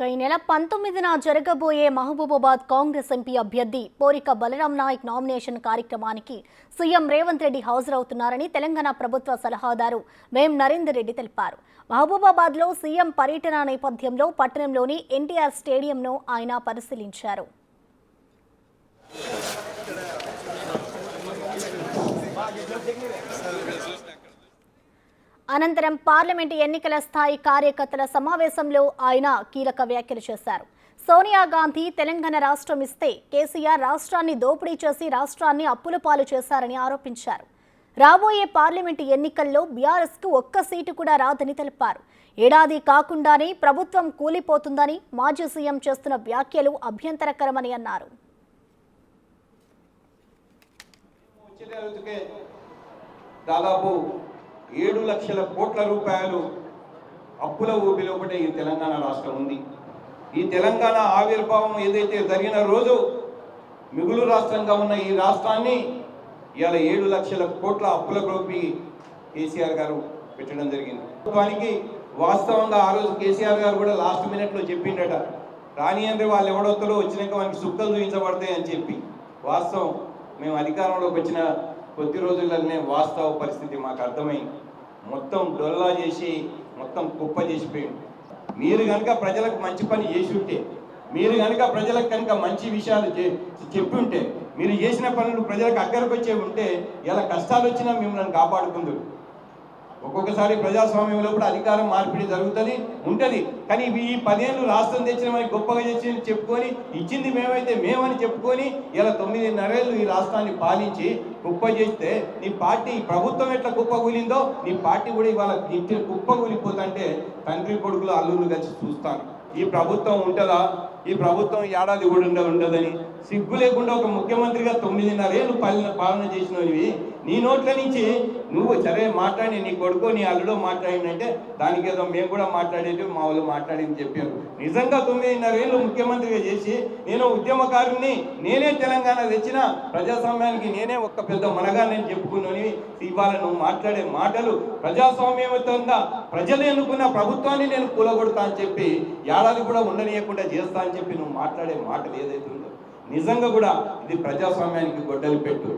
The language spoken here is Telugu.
ఇక ఈ నెల పంతొమ్మిదిన జరగబోయే మహబూబాబాద్ కాంగ్రెస్ ఎంపీ అభ్యర్థి పోరిక బలరాం నాయక్ నామినేషన్ కార్యక్రమానికి సీఎం రేవంత్ రెడ్డి హాజరవుతున్నారని తెలంగాణ ప్రభుత్వ సలహాదారు మేం నరేందర్ రెడ్డి తెలిపారు. మహబూబాబాద్లో సీఎం పర్యటన నేపథ్యంలో పట్టణంలోని ఎన్టీఆర్ స్టేడియంను ఆయన పరిశీలించారు. అనంతరం పార్లమెంటు ఎన్నికల స్థాయి కార్యకర్తల సమావేశంలో ఆయన కీలక వ్యాఖ్యలు చేశారు. సోనియా గాంధీ తెలంగాణ రాష్ట్రం ఇస్తే కేసీఆర్ రాష్ట్రాన్ని దోపిడీ చేసి రాష్ట్రాన్ని అప్పుల పాలు చేశారని ఆరోపించారు. రాబోయే పార్లమెంటు ఎన్నికల్లో బీఆర్ఎస్కు ఒక్క సీటు కూడా రాదని తెలిపారు. ఏడాది కాకుండానే ప్రభుత్వం కూలిపోతుందని మాజీ సీఎం చేస్తున్న వ్యాఖ్యలు అభ్యంతరకరమని అన్నారు. దాదాపు ఏడు లక్షల కోట్ల రూపాయలు అప్పుల ఊబిలో ఒకటే ఈ తెలంగాణ రాష్ట్రం ఉంది. ఈ తెలంగాణ ఆవిర్భావం ఏదైతే జరిగిన రోజు మిగులు రాష్ట్రంగా ఉన్న ఈ రాష్ట్రాన్ని ఇవాళ ఏడు లక్షల కోట్ల అప్పుల రూపి కేసీఆర్ గారు పెట్టడం జరిగింది. ప్రభుత్వానికి వాస్తవంగా ఆ రోజు కేసీఆర్ గారు కూడా లాస్ట్ మినిట్లో చెప్పిండట రాని అంటే వాళ్ళు ఎవడొత్తలో వచ్చినాక మనకి సుక్కలు చూపించబడతాయి అని చెప్పి. వాస్తవం మేము అధికారంలోకి వచ్చిన కొద్ది రోజుల్లోనే వాస్తవ పరిస్థితి మాకు అర్థమైంది. మొత్తం డొల్లా చేసి మొత్తం కుప్ప చేసిపోయింది. మీరు కనుక ప్రజలకు మంచి పని చేసి ఉంటే మీరు కనుక ప్రజలకు కనుక మంచి విషయాలు చే- చెప్పి ఉంటే మీరు చేసిన పనులు ప్రజలకు అక్కడికి వచ్చే ఉంటే ఇలా కష్టాలు వచ్చినా మిమ్మల్ని కాపాడుకుందరు. ఒక్కొక్కసారి ప్రజాస్వామ్యంలో కూడా అధికారం మార్పిడి జరుగుతుంది ఉంటుంది. కానీ ఈ పదేళ్ళు రాష్ట్రం తెచ్చిన మనకి గొప్పగా చేసి చెప్పుకొని ఇచ్చింది మేమైతే మేమని చెప్పుకొని ఇలా తొమ్మిదిన్నరేళ్ళు ఈ రాష్ట్రాన్ని పాలించి కుప్ప చేస్తే నీ పార్టీ ప్రభుత్వం ఎట్లా కుప్ప కూలిందో నీ పార్టీ కూడా ఇవాళ ఇంటి కుప్ప కూలిపోతుంటే తండ్రి కొడుకులు అల్లుళ్ళు కలిసి చూస్తాను. ఈ ప్రభుత్వం ఉంటుందా? ఈ ప్రభుత్వం ఏడాది కూడా ఉండ ఉండదని. సిగ్గు లేకుండా ఒక ముఖ్యమంత్రిగా తొమ్మిదిన్నరేళ్ళు పాలన పాలన చేసినవి నీ నోట్ల నుంచి నువ్వు సరే మాట్లాడి నీ కొడుకు నీ అల్లుడో మాట్లాడిందంటే దానికి ఏదో మేము కూడా మాట్లాడేది మా వాళ్ళు మాట్లాడింది చెప్పారు. నిజంగా తొమ్మిదిన్నరేళ్ళు ముఖ్యమంత్రిగా చేసి నేను ఉద్యమకారుని నేనే తెలంగాణ తెచ్చిన ప్రజాస్వామ్యానికి నేనే ఒక్క పెద్ద మనగా నేను చెప్పుకున్నాను ఇవాళ నువ్వు మాట్లాడే మాటలు ప్రజాస్వామ్యయుతంగా ప్రజలు ఎన్నుకున్న ప్రభుత్వాన్ని నేను కూలగొడతా అని చెప్పి ఏడాది కూడా ఉండనీయకుండా చేస్తాను అని చెప్పి నువ్వు మాట్లాడే మాటలు ఏదైతే ఉందో నిజంగా కూడా ఇది ప్రజాస్వామ్యానికి గొడ్డలి పెట్టు.